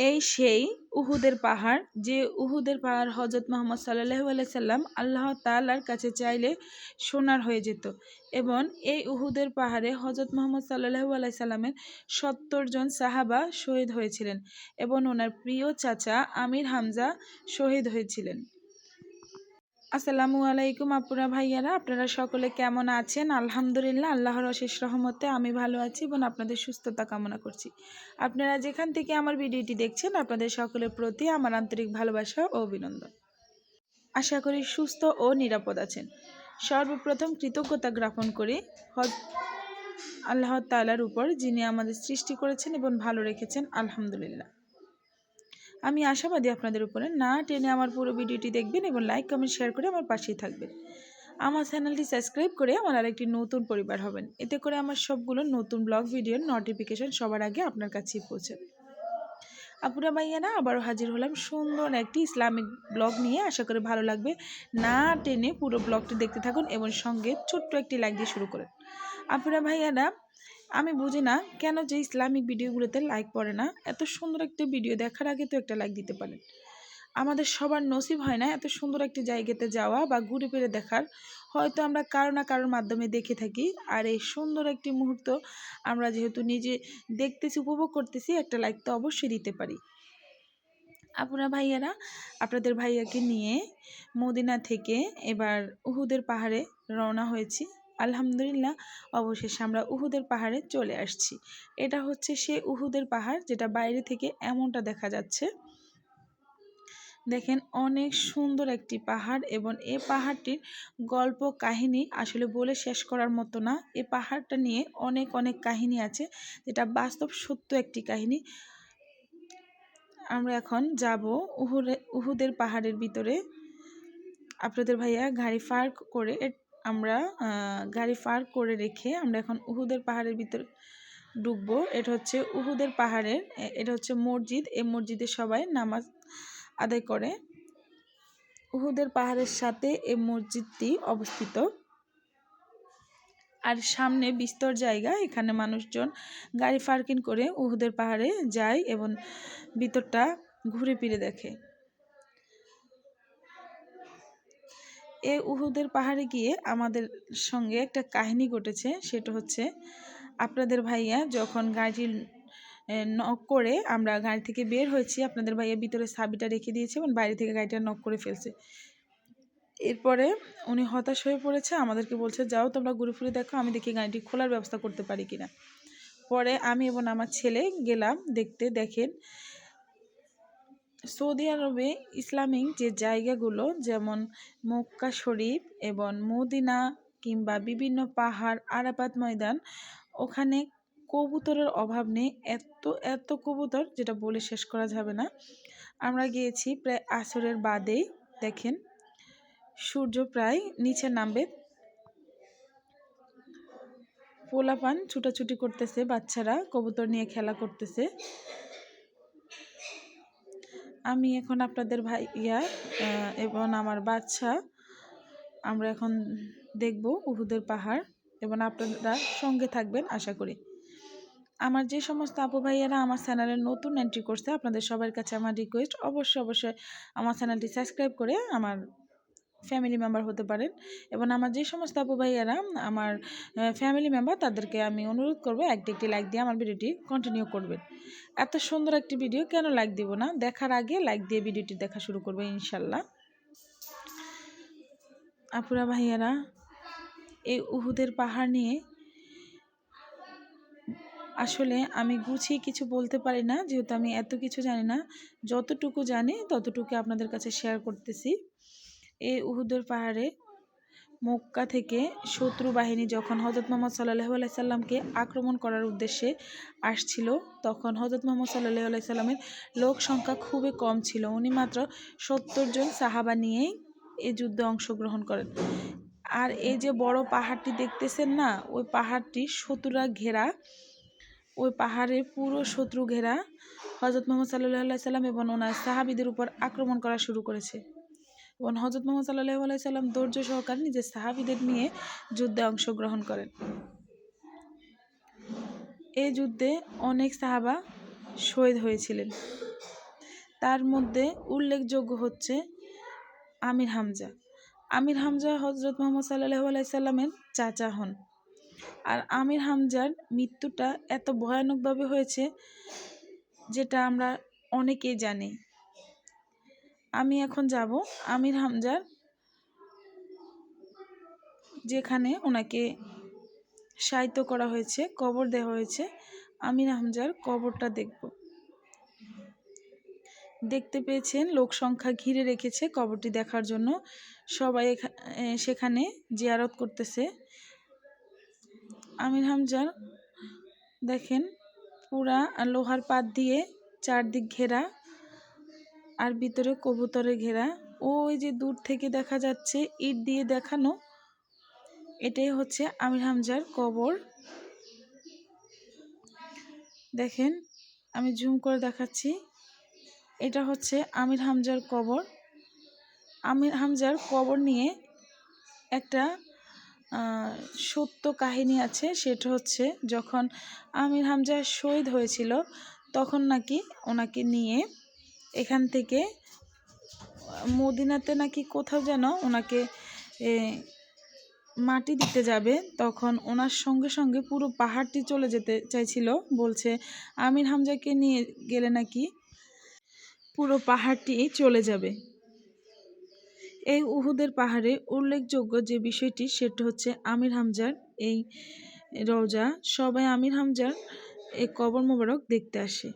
এই সেই উহুদের পাহাড়, যে উহুদের পাহাড় হজরত মোহাম্মদ সাল্লাহ আলাইসাল্লাম আল্লাহ তাল্লার কাছে চাইলে সোনার হয়ে যেত এবং এই উহুদের পাহাড়ে হজরত মোহাম্মদ সাল্লাহ আলাইসাল্লামের সত্তর জন সাহাবা শহীদ হয়েছিলেন এবং ওনার প্রিয় চাচা আমির হামজা শহীদ হয়েছিলেন। আসসালামু আলাইকুম আপুরা ভাইয়ারা, আপনারা সকলে কেমন আছেন? আলহামদুলিল্লাহ, আল্লাহর অশেষ রহমতে আমি ভালো আছি এবং আপনাদের সুস্থতা কামনা করছি। আপনারা যেখান থেকে আমার ভিডিওটি দেখছেন, আপনাদের সকলের প্রতি আমার আন্তরিক ভালোবাসা ও অভিনন্দন। আশা করি সুস্থ ও নিরাপদ আছেন। সর্বপ্রথম কৃতজ্ঞতা জ্ঞাপন করি আল্লাহ তালার উপর যিনি আমাদের সৃষ্টি করেছেন এবং ভালো রেখেছেন, আলহামদুলিল্লাহ। আমি আশাবাদী আপনাদের উপরে। না টেনে আমার পুরো ভিডিওটি দেখবেন এবং লাইক কমেন্ট শেয়ার করে আমার পাশেই থাকবেন। আমার চ্যানেলটি সাবস্ক্রাইব করে আমার আরেকটি নতুন পরিবার হবেন। এতে করে আমার সবগুলো নতুন ব্লগ ভিডিওর নোটিফিকেশন সবার আগে আপনার কাছেই পৌঁছাবে আপুরা ভাইয়ানা আবারও হাজির হলাম সুন্দর একটি ইসলামিক ব্লগ নিয়ে। আশা করি ভালো লাগবে। না টেনে পুরো ব্লগটি দেখতে থাকুন এবং সঙ্গে ছোট্ট একটি লাইক দিয়ে শুরু করেন। আপুরা ভাইয়ানা আমি বুঝি না কেন যে ইসলামিক ভিডিওগুলোতে লাইক পড়ে না। এত সুন্দর একটা ভিডিও দেখার আগে তো একটা লাইক দিতে পারেন। আমাদের সবার নসিব হয় না এত সুন্দর একটি জায়গাতে যাওয়া বা ঘুরে ফিরে দেখার। হয়তো আমরা কারও না কারোর মাধ্যমে দেখে থাকি। আর এই সুন্দর একটি মুহূর্ত আমরা যেহেতু নিজে দেখতেছি, উপভোগ করতেছি, একটা লাইক তো অবশ্যই দিতে পারি। আপনারা ভাইয়ারা, আপনাদের ভাইয়াকে নিয়ে মদিনা থেকে এবার উহুদের পাহাড়ে রওনা হয়েছি। আলহামদুলিল্লাহ, অবশেষে আমরা উহুদের পাহাড়ে চলে আসছি। এটা হচ্ছে সে উহুদের পাহাড় যেটা বাইরে থেকে এমনটা দেখা যাচ্ছে। দেখেন অনেক সুন্দর একটি পাহাড় এবং এ পাহাড়টির গল্প কাহিনী আসলে বলে শেষ করার মতো না। এ পাহাড়টা নিয়ে অনেক অনেক কাহিনী আছে যেটা বাস্তব সত্য একটি কাহিনী। আমরা এখন যাব উহুরে, উহুদের পাহাড়ের ভিতরে। আপনাদের ভাইয়া গাড়ি পার্ক করে আমরা গাড়ি পার্ক করে রেখে আমরা এখন উহুদের পাহাড়ের ভিতর ঢুকবো এটা হচ্ছে উহুদের পাহাড়ের এটা হচ্ছে মসজিদ। এই মসজিদে সবাই নামাজ আদায় করে। উহুদের পাহাড়ের সাথে এই মসজিদটি অবস্থিত। আর সামনে বিস্তর জায়গা, এখানে মানুষজন গাড়ি পার্কিং করে উহুদের পাহাড়ে যায় এবং ভিতরটা ঘুরে ফিরে দেখে। এ উহুদের পাহাড়ে গিয়ে আমাদের সঙ্গে একটা কাহিনী ঘটেছে, সেটা হচ্ছে আপনাদের ভাইয়া যখন গাড়ি নক করে আমরা গাড়ি থেকে বের হয়েছি, আপনাদের ভাইয়া ভিতরে সাবিটা রেখে দিয়েছে এবং বাইরে থেকে গাড়িটা নক করে ফেলছে। এরপরে উনি হতাশ হয়ে পড়েছে, আমাদেরকে বলছে, যাও তোমরা ঘুরে ফিরে দেখো, আমি দেখি গাড়িটি খোলার ব্যবস্থা করতে পারি কিনা। পরে আমি এবং আমার ছেলে গেলাম দেখতে, দেখেন সৌদি আরবে ইসলামিক যে জায়গাগুলো, যেমন মক্কা শরীফ এবং মদিনা কিংবা বিভিন্ন পাহাড় আরাপাত ময়দান, ওখানে কবুতরের অভাব নেই। এত এত কবুতর, যেটা বলে শেষ করা যাবে না। আমরা গিয়েছি প্রায় আসরের বাদেই দেখেন, সূর্য প্রায় নিচে নামবে। পোলাপান ছুটাছুটি করতেছে, বাচ্চারা কবুতর নিয়ে খেলা করতেছে। আমি এখন আপনাদের ভাই ইয়া এবং আমার বাচ্চা। আমরা এখন দেখব উহুদের পাহাড়, এবং আপনারা সঙ্গে থাকবেন, আশা করি। আমার যে সমস্ত আপু ভাইয়ারা আমার চ্যানেলে নতুন এন্ট্রি করছে, আপনাদের সবার কাছে আমার রিকোয়েস্ট অবশ্যই অবশ্যই আমার চ্যানেলটি সাবস্ক্রাইব করে আমার ফ্যামিলি মেম্বার হতে পারেন। এবং আমার যে সমস্ত আপু ভাইয়ারা, আমার ফ্যামিলি মেম্বার তাদেরকে আমি অনুরোধ করব একটি একটি লাইক দিয়ে আমার ভিডিওটি কন্টিনিউ করবেন। এত সুন্দর একটি ভিডিও কেন লাইক দিব না? দেখার আগে লাইক দিয়ে ভিডিওটি দেখা শুরু করবে ইনশাল্লাহ। আপুরা ভাইয়ারা, এই উহুদের পাহাড় নিয়ে আসলে আমি গুছিয়ে কিছু বলতে পারি না, যেহেতু আমি এত কিছু জানি না। যতটুকু জানি, ততটুকু আপনাদের কাছে শেয়ার করতেছি। এই উহুদের পাহাড়ে মক্কা থেকে শত্রু বাহিনী যখন হজরত মোহাম্মদ সাল্লাহ আলাইসাল্লামকে আক্রমণ করার উদ্দেশ্যে আসছিল, তখন হজরত মোহাম্মদ সাল্লাহ আলাইসাল্লামের লোক সংখ্যা খুবই কম ছিল। উনি মাত্র সত্তর জন সাহাবা নিয়েই এই যুদ্ধে অংশগ্রহণ করেন। আর এই যে বড় পাহাড়টি দেখতেছেন না, ওই পাহাড়টি শত্রুরা ঘেরা, ওই পাহাড়ে পুরো শত্রু ঘেরা হজরত মোহাম্মদ সাল্লাহ সাল্লাম এবং ওনার সাহাবিদের উপর আক্রমণ করা শুরু করেছে। এবং হজরত মোহাম্মদ সাল্লাহ আলাইসাল্লাম ধৈর্য সহকারে নিজের সাহাবিদের নিয়ে যুদ্ধে অংশগ্রহণ করেন। এই যুদ্ধে অনেক সাহাবা শহীদ হয়েছিলেন। তার মধ্যে উল্লেখযোগ্য হচ্ছে আমির হামজা। আমির হামজা হজরত মোহাম্মদ সাল্লাহ আলাইসাল্লামের চাচা হন। আর আমির হামজার মৃত্যুটা এত ভয়ানকভাবে হয়েছে যেটা আমরা অনেকেই জানি। আমি এখন যাব আমির হামজার, যেখানে ওনাকে সাহিত্য করা হয়েছে, কবর দেওয়া হয়েছে। আমির হামজার কবরটা দেখব। দেখতে পেয়েছেন, লোক সংখ্যা ঘিরে রেখেছে কবরটি দেখার জন্য। সবাই সেখানে জিয়ারত করতেছে। আমির হামজার, দেখেন, পুরা লোহার পাত দিয়ে চারদিক ঘেরা। আর ভিতরে কবুতরে ঘেরা। ওই যে দূর থেকে দেখা যাচ্ছে, ইট দিয়ে দেখানো। এটাই হচ্ছে আমির হামজার কবর। দেখেন, আমি জুম করে দেখাচ্ছি। এটা হচ্ছে আমির হামজার কবর। আমির হামজার কবর নিয়ে একটা সত্য কাহিনী আছে। সেটা হচ্ছে, যখন আমির হামজা শহীদ হয়েছিল, তখন নাকি ওনাকে নিয়ে এখান থেকে, মদিনাতে নাকি কোথাও যেন ওনাকে মাটি দিতে যাবে। তখন ওনার সঙ্গে সঙ্গে পুরো পাহাড়টি চলে যেতে চাইছিল। বলছে, আমির হামজাকে নিয়ে গেলে নাকি পুরো পাহাড়টি চলে যাবে। এই উহুদের পাহাড়ে উল্লেখযোগ্য যে বিষয়টি, সেটা হচ্ছে আমির হামজার এই রওজা। সবাই আমির হামজার এই কবর মোবারক দেখতে আসে।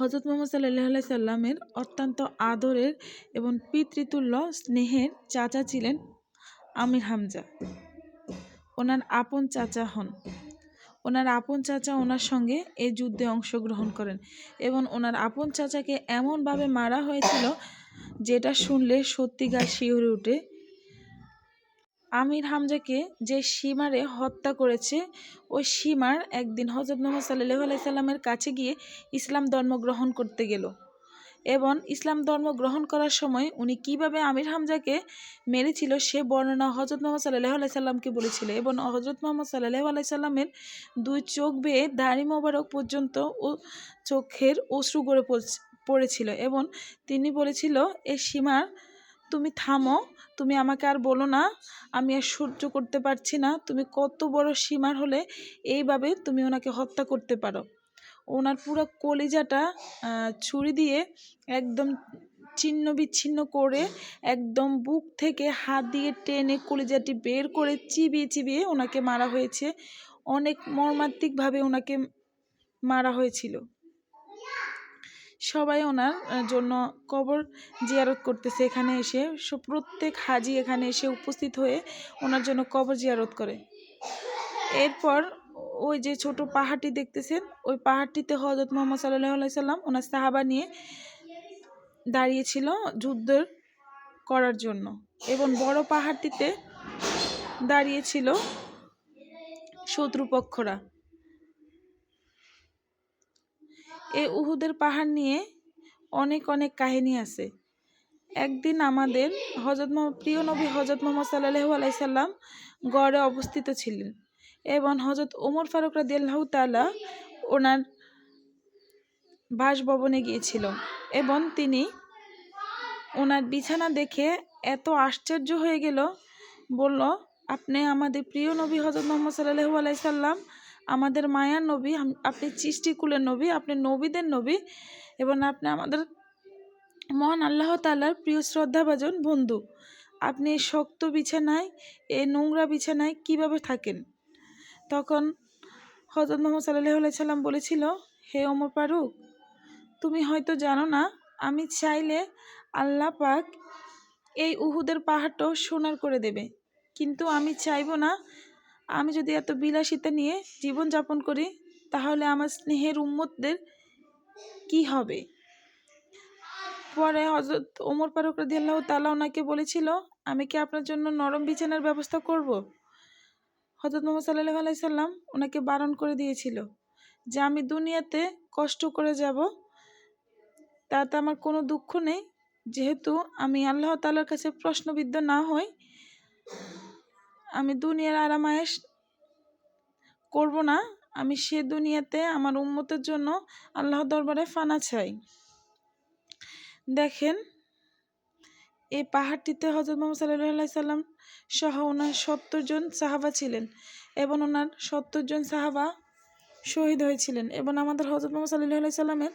হজরত মোহাম্মদ সাল্লাহ সাল্লামের অত্যন্ত আদরের এবং পিতৃতুল্য স্নেহের চাচা ছিলেন আমির হামজা। ওনার আপন চাচা হন। ওনার আপন চাচা ওনার সঙ্গে এই যুদ্ধে অংশগ্রহণ করেন এবং ওনার আপন চাচাকে এমনভাবে মারা হয়েছিল যেটা শুনলে সত্যিকার শিহরে উঠে আমির হামজাকে যে সীমারে হত্যা করেছে, ওই সীমার একদিন হজরত মোহাম্মদ সাল্লাহ আলাইসাল্লামের কাছে গিয়ে ইসলাম ধর্ম গ্রহণ করতে গেল। এবং ইসলাম ধর্ম গ্রহণ করার সময় উনি কীভাবে আমির হামজাকে মেরেছিল সে বর্ণনা হজরত মোহাম্মদ সাল্লাহ আলাইসাল্লামকে বলেছিল। এবং হজরত মোহাম্মদ সাল্লাহ আলাইসাল্লামের দুই চোখ বেয়ে দাড়ি মোবারক পর্যন্ত ও চোখের অশ্রু গড়ে পড়েছিল। এবং তিনি বলেছিল, এ সীমার তুমি থামো, তুমি আমাকে আর বলো না, আমি আর সহ্য করতে পারছি না, তুমি কত বড় সীমার হলে এইভাবে তুমি ওনাকে হত্যা করতে পারো। ওনার পুরো কলিজাটা ছুরি দিয়ে একদম ছিন্ন বিচ্ছিন্ন করে একদম বুক থেকে হাত দিয়ে টেনে কলিজাটি বের করে চিবিয়ে চিবিয়ে ওনাকে মারা হয়েছে। অনেক মর্মান্তিকভাবে ওনাকে মারা হয়েছিল। সবাই ওনার জন্য কবর জিয়ারত করতেছে এখানে এসে। প্রত্যেক হাজি এখানে এসে উপস্থিত হয়ে ওনার জন্য কবর জিয়ারত করে। এরপর ওই যে ছোট পাহাড়টি দেখতেছেন, ওই পাহাড়টিতে হজরত মোহাম্মদ সাল্লাহ সাল্লাম ওনার সাহাবা নিয়ে দাঁড়িয়েছিল যুদ্ধ করার জন্য এবং বড় পাহাড়টিতে দাঁড়িয়েছিল শত্রুপক্ষরা। এই উহুদের পাহাড় নিয়ে অনেক অনেক কাহিনী আছে। একদিন আমাদের হজরত প্রিয় নবী হজরত মোহাম্মদ সাল্লাহু আলাইসাল্লাম গড়ে অবস্থিত ছিলেন এবং হজরত ওমর ফারুক রাদিয়াল্লাহু তালা ওনার বাসভবনে গিয়েছিল এবং তিনি ওনার বিছানা দেখে এত আশ্চর্য হয়ে গেল, বলল, আপনি আমাদের প্রিয় নবী হজরত মোহাম্মদ সাল্লাহু আলাইসাল্লাম আমাদের মায়ার নবী আপনি সৃষ্টিকুলের নবী, আপনি নবীদের নবী, এবং আপনি আমাদের মহান আল্লাহ তালার প্রিয় শ্রদ্ধাভাজন বন্ধু। আপনি শক্ত বিছানায় এই নোংরা বিছানায় কীভাবে থাকেন? তখন হজরত মোহাম্মদ সাল্লাহ সাল্লাম বলেছিল, হে ওমর ফারুক, তুমি হয়তো জানো না, আমি চাইলে আল্লাহ পাক এই উহুদের পাহাড়টাও সোনার করে দেবে। কিন্তু আমি চাইব না আমি যদি এত বিলাসিতা নিয়ে জীবনযাপন করি, তাহলে আমার স্নেহের উম্মতদের কি হবে পরে হজরত ওমর ফারুক রাদিয়াল্লাহ তালা ওনাকে বলেছিল, আমি কি আপনার জন্য নরম বিছানার ব্যবস্থা করব। হজরত মোহাম্মদ সাল্লাহ আলাইসাল্লাম ওনাকে বারণ করে দিয়েছিল যে, আমি দুনিয়াতে কষ্ট করে যাব, তাতে আমার কোনো দুঃখ নেই যেহেতু আমি আল্লাহ তালার কাছে প্রশ্নবিদ্ধ না হই আমি দুনিয়ার আরামায়েশ করব না। আমি সে দুনিয়াতে আমার উন্মতের জন্য আল্লাহ দরবারে ফানা চাই। দেখেন, এই পাহাড়টিতে হজরত মোহাম্মদ সাল্লাহ সাল্লাম সহ ওনার সত্তর জন সাহাবা ছিলেন এবং ওনার সত্তর জন সাহাবা শহীদ হয়েছিলেন এবং আমাদের হজরত মোহাম্মদ সাল্লাহ সাল্লামের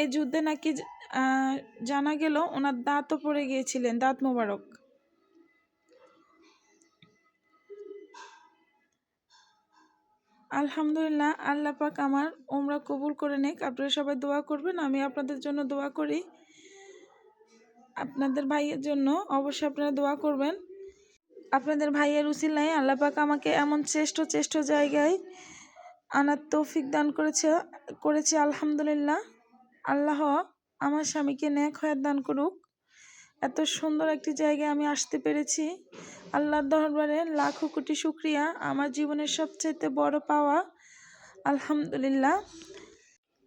এই যুদ্ধে নাকি জানা গেল ওনার দাঁতও পড়ে গিয়েছিলেন, দাঁত মোবারক। আলহামদুলিল্লাহ, আল্লাহ পাক আমার ওমরা কবুল করে নেক। আপনারা সবাই দোয়া করবেন, আমি আপনাদের জন্য দোয়া করি। আপনাদের ভাইয়ের জন্য অবশ্যই আপনারা দোয়া করবেন। আপনাদের ভাইয়ের উসিলায় আল্লাহ পাক আমাকে এমন শ্রেষ্ঠ শ্রেষ্ঠ জায়গায় আনার তৌফিক দান করেছে করেছে, আলহামদুলিল্লাহ। আল্লাহ আমার স্বামীকে ন্যাক হয়াত দান করুক। এত সুন্দর একটি জায়গায় আমি আসতে পেরেছি। আল্লাহর দরবারে লাখো কোটি শুক্রিয়া। আমার জীবনের সবচাইতে বড় পাওয়া, আলহামদুলিল্লাহ।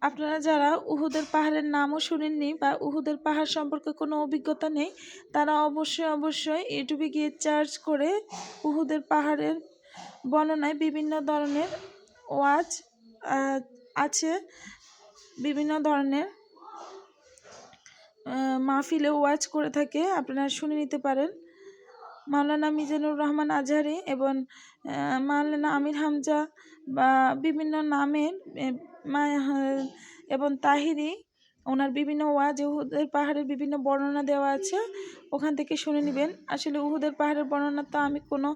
আপনারা যারা উহুদের পাহাড়ের নামও শুনেননি বা উহুদের পাহাড় সম্পর্কে কোনো অভিজ্ঞতা নেই, তারা অবশ্যই অবশ্যই ইউটিউবে গিয়ে চার্জ করে উহুদের পাহাড়ের বর্ণনায় বিভিন্ন ধরনের ওয়াজ আছে। বিভিন্ন ধরনের মাহফিলে ওয়াজ করে থাকে, আপনারা শুনে নিতে পারেন। মাওলানা মিজানুর রহমান আজহারি এবং মাওলানা আমির হামজা বা বিভিন্ন নামের এবং তাহিরি ওনার বিভিন্ন ওয়াজ, উহুদের পাহাড়ের বিভিন্ন বর্ণনা দেওয়া আছে, ওখান থেকে শুনে নেবেন। আসলে উহুদের পাহাড়ের বর্ণনা তো আমি কোনো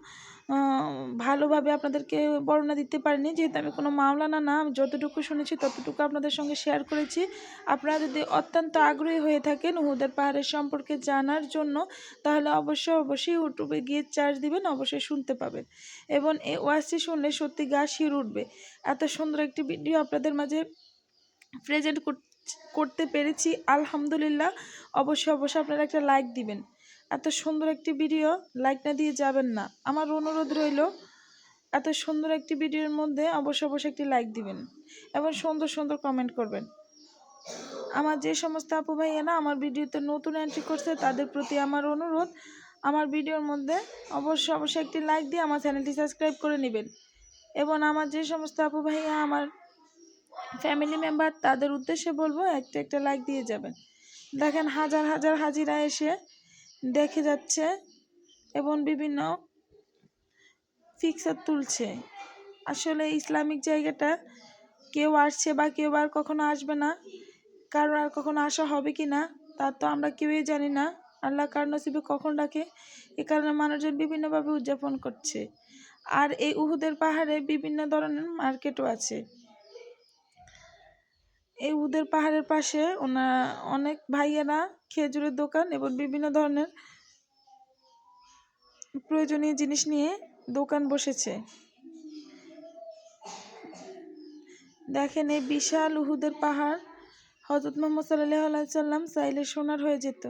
ভালোভাবে আপনাদেরকে বর্ণনা দিতে পারিনি। যেহেতু আমি কোনো মাওলানা না, আমি যতটুকু শুনেছি ততটুকু আপনাদের সঙ্গে শেয়ার করেছি। আপনারা যদি অত্যন্ত আগ্রহী হয়ে থাকেন উহুদের পাহাড়ের সম্পর্কে জানার জন্য, তাহলে অবশ্যই অবশ্যই ইউটিউবে গিয়ে চার্জ দিবেন, অবশ্যই শুনতে পাবেন। এবং এই ওয়াজটি শুনলে সত্যি গা শির উঠবে। এত সুন্দর একটি ভিডিও আপনাদের মাঝে প্রেজেন্ট করতে পেরেছি, আলহামদুলিল্লাহ। অবশ্যই অবশ্যই আপনারা একটা লাইক দিবেন। এত সুন্দর একটি ভিডিও লাইক না দিয়ে যাবেন না। আমার অনুরোধ রইল, এত সুন্দর একটি ভিডিওর মধ্যে অবশ্যই অবশ্যই একটি লাইক দিবেন এবং সুন্দর সুন্দর কমেন্ট করবেন। আমার যে সমস্ত আপু ভাইয়েরা আমার ভিডিওতে নতুন এন্ট্রি করছে, তাদের প্রতি আমার অনুরোধ, আমার ভিডিওর মধ্যে অবশ্যই অবশ্যই একটি লাইক দিয়ে আমার চ্যানেলটি সাবস্ক্রাইব করে নেবেন। এবং আমার যে সমস্ত আপু ভাইয়া আমার ফ্যামিলি মেম্বার তাদের উদ্দেশ্যে বলব, একটা একটা লাইক দিয়ে যাবেন। দেখেন হাজার হাজার হাজিরা এসে দেখে যাচ্ছে এবং বিভিন্ন ফিক্সার তুলছে। আসলে ইসলামিক জায়গাটা কেউ আসছে বা কেউ আর কখনো আসবে না, কারও আর কখনো আসা হবে কি না, তা তো আমরা কেউই জানি না। আল্লাহ কার নসিবে কখন ডাকে, এ কারণে মানুষজন বিভিন্নভাবে উদযাপন করছে। আর এই উহুদের পাহাড়ে বিভিন্ন ধরনের মার্কেটও আছে। এই উহুদের পাহাড়ের পাশে ওনা অনেক ভাইয়েরা খেজুরের দোকান এবং বিভিন্ন ধরনের প্রয়োজনীয় জিনিস নিয়ে দোকান বসেছে। দেখেন এই বিশাল উহুদের পাহাড়। হজরত মোহাম্মদ সাল্লাম চাইলে সোনার হয়ে যেত।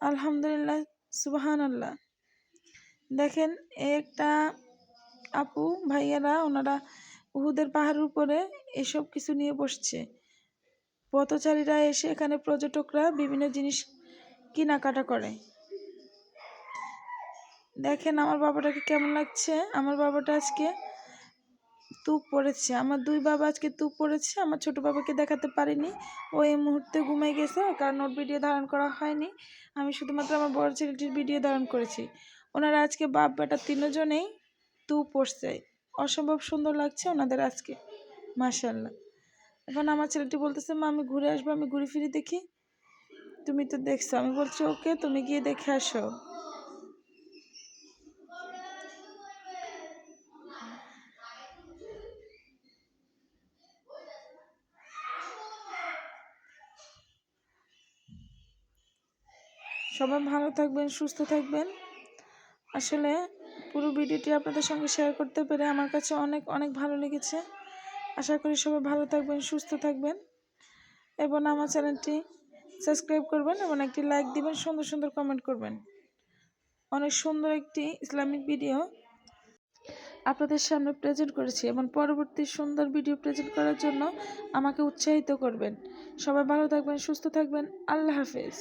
আলহামদুলিল্লাহ সুবাহান আল্লাহ দেখেন একটা আপু, ভাইয়ারা, ওনারা উহুদের পাহাড়ের উপরে এসব কিছু নিয়ে বসছে। পথচারীরা এসে এখানে পর্যটকরা বিভিন্ন জিনিস কেনাকাটা করে। দেখেন, আমার বাবাটাকে কেমন লাগছে? আমার বাবাটা আজকে তুপ পড়েছে। আমার দুই বাবা আজকে তুপ পড়েছে। আমার ছোট বাবাকে দেখাতে পারিনি। ও এই মুহূর্তে ঘুমিয়ে গেছে। কারণ ওর ভিডিও ধারণ করা হয়নি। আমি শুধুমাত্র আমার বড় ছেলেটির ভিডিও ধারণ করেছি। ওনারা আজকে বাপ বেটা তিনজনেই তুপ পড়ছে। অসম্ভব সুন্দর লাগছে ওনাদের আজকে। মাশাল্লাহ এখন আমার ছেলেটি বলতেছে, মা, আমি ঘুরে আসব, আমি ঘুরে ফিরে দেখি। তুমি তো দেখছ। আমি বলছি, ওকে, তুমি গিয়ে দেখে আসো। সবাই ভালো থাকবেন, সুস্থ থাকবেন। আসলে পুরো ভিডিওটি আপনাদের সঙ্গে শেয়ার করতে পেরে আমার কাছে অনেক অনেক ভালো লেগেছে। আশা করি সবাই ভালো থাকবেন, সুস্থ থাকবেন এবং আমার চ্যানেলটি সাবস্ক্রাইব করবেন এবং একটি লাইক দিবেন, সুন্দর সুন্দর কমেন্ট করবেন। অনেক সুন্দর একটি ইসলামিক ভিডিও আপনাদের সামনে প্রেজেন্ট করেছি এবং পরবর্তী সুন্দর ভিডিও প্রেজেন্ট করার জন্য আমাকে উৎসাহিত করবেন। সবাই ভালো থাকবেন, সুস্থ থাকবেন, আল্লাহ হাফেজ।